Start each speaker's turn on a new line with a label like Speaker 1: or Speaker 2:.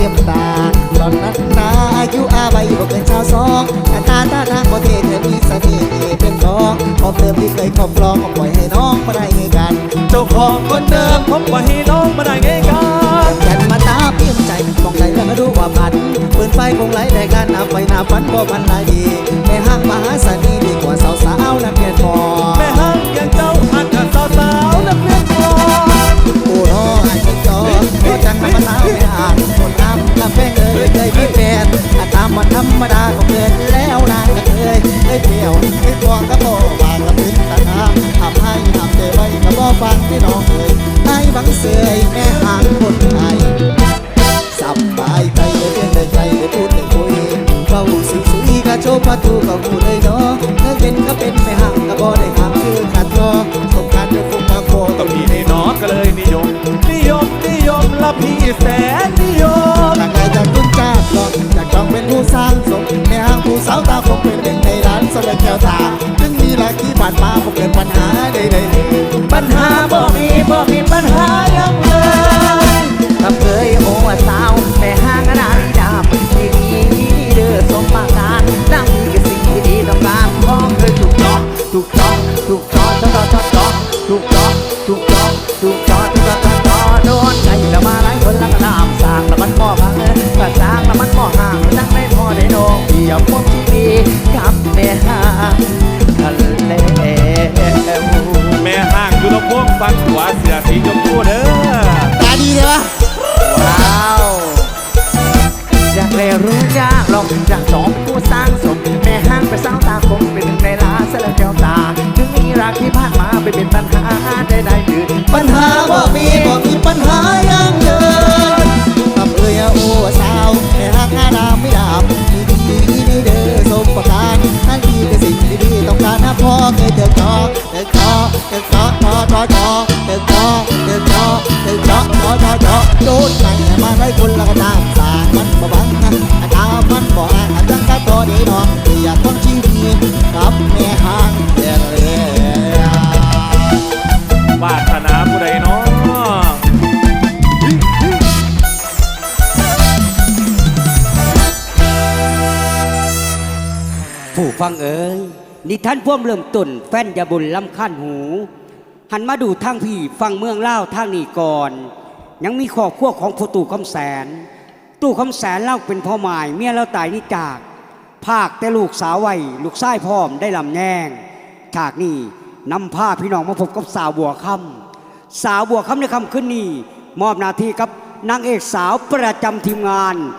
Speaker 1: ก็บตาตอนนั้นตาอายุ
Speaker 2: อาใบอยู่เกินชาวสองตาตาตาทาประเทศเธอมีสติเป็นทองขอบเดิมที่เคยขอบครองปล่อยให้น้อ
Speaker 1: งมาได้ไงกัน เจ้าของคนเดิมพ
Speaker 2: บว่าให้น้องมาได้ไงกันกันมาตาเพียมใจมองใจแล้วก็รู้ว่าพันปืนไฟคงไหลแดกด้านน้ำไปหน้าฟันก็พันลายดีในห้างมหาสันนีดีกว่าสาวสาวแลกเพียรทอง เสยแม่หางคนไทยสบายใจเลยเรียนได้ใจได้พูดได้คุยเฝ้าสิสุยกะโชว์ประตูก็พูเลยเนาะถ้าเป็นก็เป็นไม่ห่างก็บ่ได้ห่างคือขาดรอสงการด้วยฟุกมาโค
Speaker 1: ก็พี่นี่น้องก็เลยนิยม นิยมนิยมละพี่แสนนิยม
Speaker 2: จากใจจากตุ้นจากหลอกจากจองเป็นผู้สร้างสมแม่ห่างผู้สาวตาคงเป็นหนึ่งในร้านสำเร็จแก้วตาถึงมีหลายที่ผ่านมาผมเกิด
Speaker 3: อกเดียวพวกที่ดีกับแม่ห้างทะเล
Speaker 1: แม่ห้างอยู่ลำพวงฟังหัวเสือสีชมพูเด้อ
Speaker 2: ตาดีเลยวะ
Speaker 3: ว้าวอยากเรียนรู้ยากหรอกจากสองผู้สร้างสมแม่ห้างไปสร้างตาคงเป็นหนึ่งในล้าเสลอแก้วตาถึงมีรักที่ผ่านมาไปเป็นปัญหาใดๆยืน
Speaker 2: ปัญหาบ่มีบ่มีปัญหายัง อจอจอโดนไหนมาได้คนละกระตามสามันบ่บังอาตามันบ่อาจังกะตัวนี้น้องอยากคนชีวิตกับแม่ห่างเดียวเลย
Speaker 1: วาสนาผู้ใดเนาะ
Speaker 4: ผู้ฟังเอ๋ยนิทานพ่วมเริ่มต้นแฟนยาบุญลำคันหู หันมาดูทางพี่ฟังเมืองเล่าทางนี้ก่อน ยังมีครอบครัวของผู้ตู่คำแสน ตู่คำแสนเล่าเป็นพ่อหมายเมียเราตายนี่จาก ภาคแต่ลูกสาวไว้ลูกชายพร้อมได้ลำแยงฉากนี้นำผ้าพี่น้องมาพบกับสาวบัวคำสาวบัวคำในคำขึ้นนี้มอบหน้าที่กับนางเอกสาวประจำทีมงาน